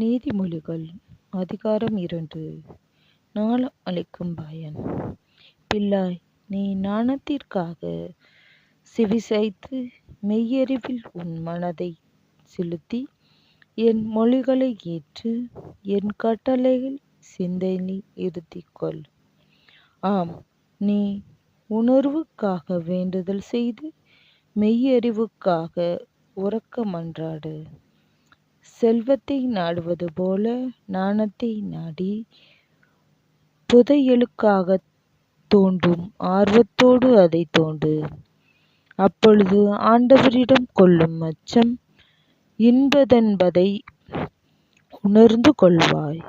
நீதிமொழிகள் அதிகாரம் இரண்டு நாளம் அளிக்கும் பயன் பிள்ளாய் நீ நாணத்திற்காக சிவிசைத்து மெய்யறிவில் உன் மனதைச் செலுத்தி என் மொழிகளை ஏற்று என் கட்டளையில் சிந்தனை இருத்திக்கொள். ஆம் நீ உணர்வுக்காக வேண்டுதல் செய்து மெய்யறிவுக்காக உரக்க மன்றாடு. செல்வத்தை நாடுவது போல ஞானத்தை நாடி புதையலுக்காகத் தோண்டும் ஆர்வத்தோடு அதைத் தோண்டு. அப்பொழுது ஆண்டவரிடம் கொள்ளும் அச்சம் இன்பதென்பதை உணர்ந்து கொள்வாய்.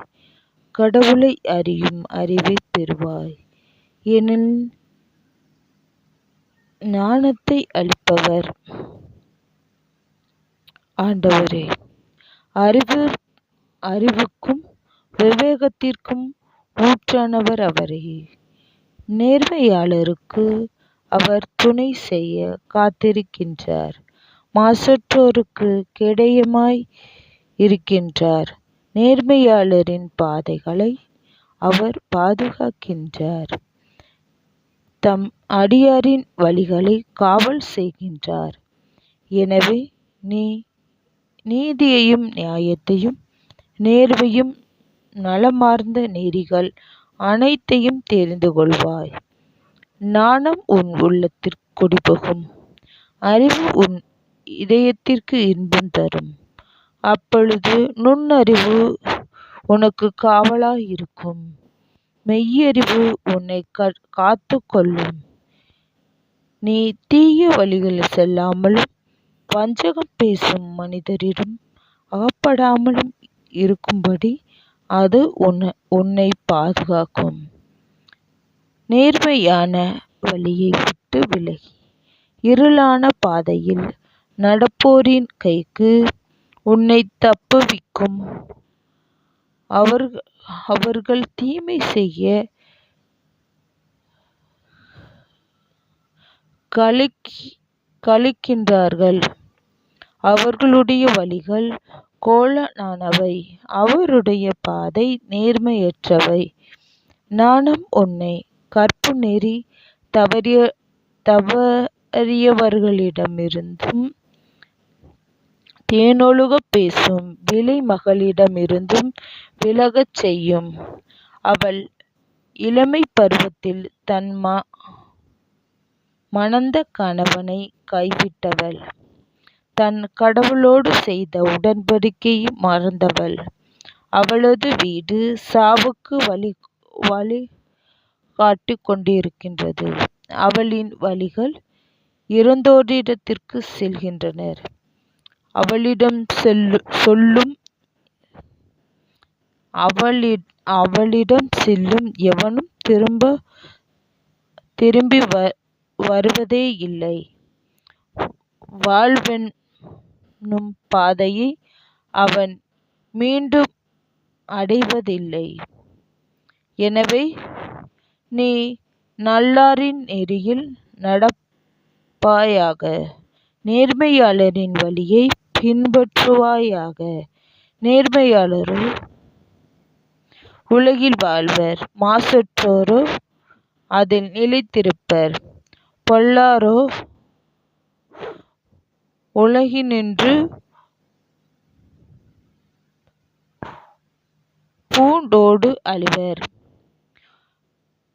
கடவுளை அறியும் அறிவைப் பெறுவாய். எனில் ஞானத்தை அளிப்பவர் ஆண்டவரே. அறிவு அறிவுக்கும் விவேகத்திற்கும் ஊற்றானவர் அவரே. நேர்மையாளருக்கு அவர் துணை செய்ய காத்திருக்கின்றார். மாசற்றோருக்கு கேடயமாய் இருக்கின்றார். நேர்மையாளரின் பாதைகளை அவர் பாதுகாக்கின்றார். தம் அடியாரின் வழிகளை காவல் செய்கின்றார். எனவே நீ நீதியையும் நியாயத்தையும் நேர்மையும் நலமார்ந்த நெறிகள் அனைத்தையும் தெரிந்து கொள்வாய். ஞானம் உன் உள்ளத்திற்கு குடிபுகும். அறிவு உன் இதயத்திற்கு இன்பம் தரும். அப்பொழுது நுண்ணறிவு உனக்கு காவலாய் இருக்கும். மெய்யறிவு உன்னை காத்து கொள்ளும். நீ தீய வழிகளில் செல்லாமலும் வஞ்சகம் பேசும் மனிதரிடம் அகப்படாமலும் இருக்கும்படி அது உன்னைப் பாதுகாக்கும். நேர்மையான வழியை விட்டு விலகி இருளான பாதையில் நடப்போரின் கைக்கு உன்னை தப்புவிக்கும். அவர்கள் தீமை செய்ய கலக்கி களிக்கின்றார்கள். அவர்களுடைய வழிகள் கோலனானவை அவருடைய பாதை நேர்மையற்றவை. ஞானம் உன்னைக் கற்புநெறி தவறியவர்களிடமிருந்தும் தேனொழுகப் பேசும் விலை மகளிடமிருந்தும் விலகச் செய்யும். அவள் இளமைப் பருவத்தில் தன் மணந்த கணவனை கைவிட்டவள். தன் கடவுளோடு செய்த உடன்படிக்கையை மறந்தவள். அவளது வீடு சாவுக்கு வழிகாட்டிக் கொண்டிருக்கின்றது. அவளின் வழிகள் இறந்தோரிடத்திற்குச் செல்கின்றன. அவளிடம் செல்லும் எவனும் திரும்பி வருவதேயில்லை. என்னும் பாதையை அவன் மீண்டும் அடைவதில்லை. எனவே நீ நல்லாரின் நெறியில் நடப்பாயாக. நேர்மையாளரின் வழியைப் பின்பற்றுவாயாக. நேர்மையாளரோ உலகில் வாழ்வர். மாசற்றோரோ அதில் நிலைத்திருப்பர். பொல்லாரோ உலகினின்று பூண்டோடு அழிவர்.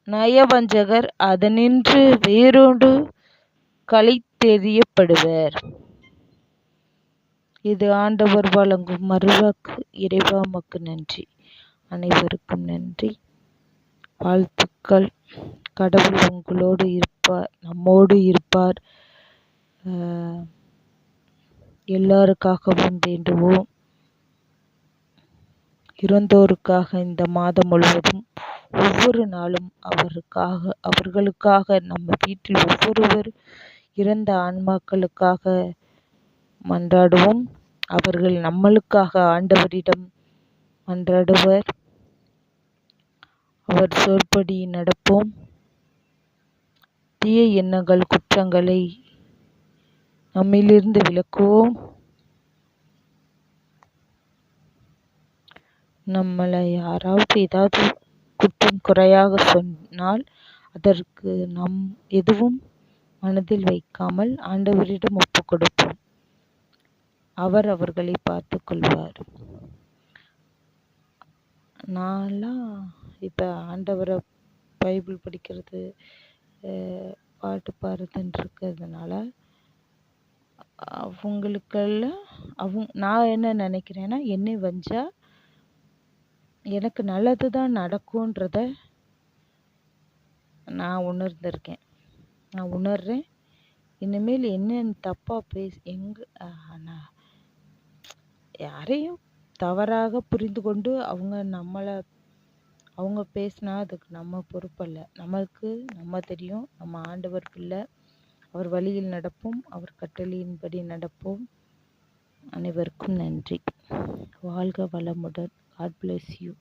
நயவஞ்சகர் அதனின்று வேரோடு களைத்தெறியப்படுவர். இது ஆண்டவர் வழங்கும் மறுவாக்கு இறைவா மக்கு நன்றி. அனைவருக்கும் நன்றி வாழ்த்துக்கள். கடவுள் உங்களோடு இருப்பார் நம்மோடு இருப்பார். எல்லாருக்காகவும் வேண்டுவோம். இறந்தோருக்காக இந்த மாதம் முழுவதும் ஒவ்வொரு நாளும் அவருக்காக அவர்களுக்காக நம்ம வீட்டில் ஒவ்வொருவர் இறந்த ஆன்மாக்களுக்காக மன்றாடுவோம். அவர்கள் நம்மளுக்காக ஆண்டவரிடம் மன்றாடுவர். அவர் சொற்படி நடப்போம். தீய எண்ணங்கள் குற்றங்களை நம்மிலிருந்து விலக்குவோம். நம்மளை யாராவது ஏதாவது குற்றம் குறையாக சொன்னால் அதற்கு நம் எதுவும் மனதில் வைக்காமல் ஆண்டவரிடம் ஒப்பு கொடுப்போம் அவர் அவர்களை பார்த்து கொள்வார் நான்லாம் இப்போ ஆண்டவரை பைபிள் படிக்கிறது பாட்டு பாடுறதுன்னு இருக்கிறதுனால அவங்களுக்கெல்லாம் அவங்க நான் என்ன நினைக்கிறேன்னா என்னை வஞ்சா எனக்கு நல்லது தான் நடக்கும்ன்றத நான் உணர்ந்திருக்கேன். நான் உணர்றேன். இனிமேல் என்னென்னு தப்பாக பேசி எங்கே நான் யாரையும் தவறாக புரிந்து கொண்டு அவங்க நம்மளை அவங்க பேசினா அதுக்கு நம்ம பொறுப்பல்ல. நம்மளுக்கு நம்ம தெரியும். நம்ம ஆண்டவர் பிள்ளை. அவர் வழியில் நடப்போம் அவர் கட்டளையின்படி நடப்போம். அனைவருக்கும் நன்றி. வாழ்க வளமுடன். God bless you